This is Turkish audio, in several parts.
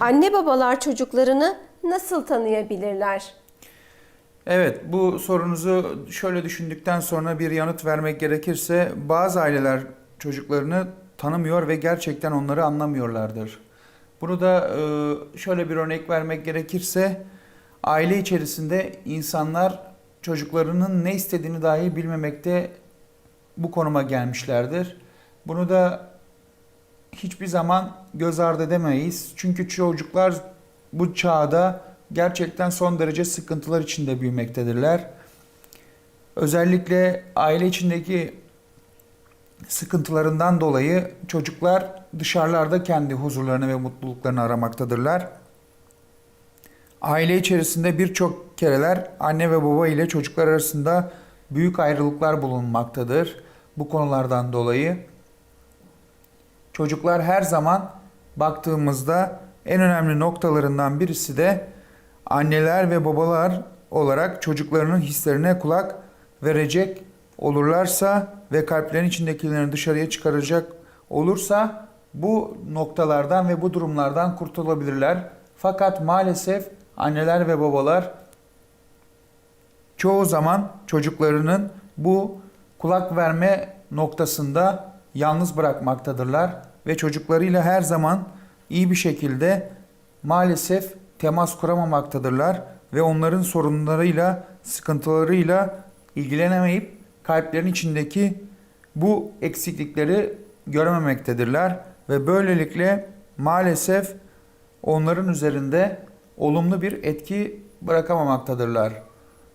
Anne babalar çocuklarını nasıl tanıyabilirler? Evet, bu sorunuzu şöyle düşündükten sonra bir yanıt vermek gerekirse bazı aileler çocuklarını tanımıyor ve gerçekten onları anlamıyorlardır. Bunu da e, şöyle bir örnek vermek gerekirse aile içerisinde insanlar çocuklarının ne istediğini dahi bilmemekte bu konuma gelmişlerdir. Bunu da hiçbir zaman göz ardı edemeyiz. Çünkü çocuklar bu çağda gerçekten son derece sıkıntılar içinde büyümektedirler. Özellikle aile içindeki sıkıntılarından dolayı çocuklar dışarılarda kendi huzurlarını ve mutluluklarını aramaktadırlar. Aile içerisinde birçok kereler anne ve baba ile çocuklar arasında büyük ayrılıklar bulunmaktadır. Bu konulardan dolayı çocuklar her zaman baktığımızda en önemli noktalarından birisi de anneler ve babalar olarak çocuklarının hislerine kulak verecek olurlarsa ve kalplerin içindekilerini dışarıya çıkaracak olursa bu noktalardan ve bu durumlardan kurtulabilirler. Fakat maalesef anneler ve babalar çoğu zaman çocuklarının bu kulak verme noktasında yalnız bırakmaktadırlar ve çocuklarıyla her zaman iyi bir şekilde maalesef temas kuramamaktadırlar ve onların sorunlarıyla, sıkıntılarıyla ilgilenemeyip kalplerin içindeki bu eksiklikleri görememektedirler ve böylelikle maalesef onların üzerinde olumlu bir etki bırakamamaktadırlar.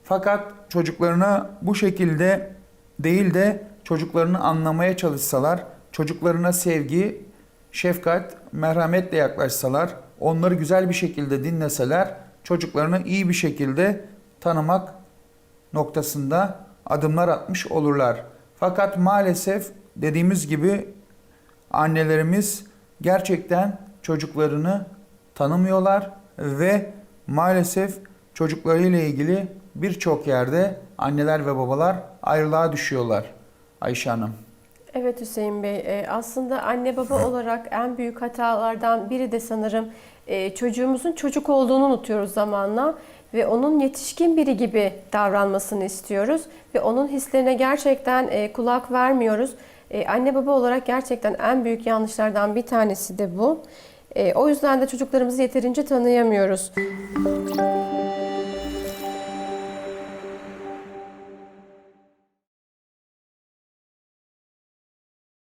Fakat çocuklarına bu şekilde değil de çocuklarını anlamaya çalışsalar, çocuklarına sevgi, şefkat, merhametle yaklaşsalar, onları güzel bir şekilde dinleseler, çocuklarını iyi bir şekilde tanımak noktasında adımlar atmış olurlar. Fakat maalesef dediğimiz gibi annelerimiz gerçekten çocuklarını tanımıyorlar ve maalesef çocuklarıyla ilgili birçok yerde anneler ve babalar ayrılığa düşüyorlar. Ayşe Hanım. Evet Hüseyin Bey, e, aslında anne baba olarak en büyük hatalardan biri de sanırım e, çocuğumuzun çocuk olduğunu unutuyoruz zamanla ve onun yetişkin biri gibi davranmasını istiyoruz ve onun hislerine gerçekten e, kulak vermiyoruz. Anne baba olarak gerçekten en büyük yanlışlardan bir tanesi de bu. O yüzden de çocuklarımızı yeterince tanıyamıyoruz.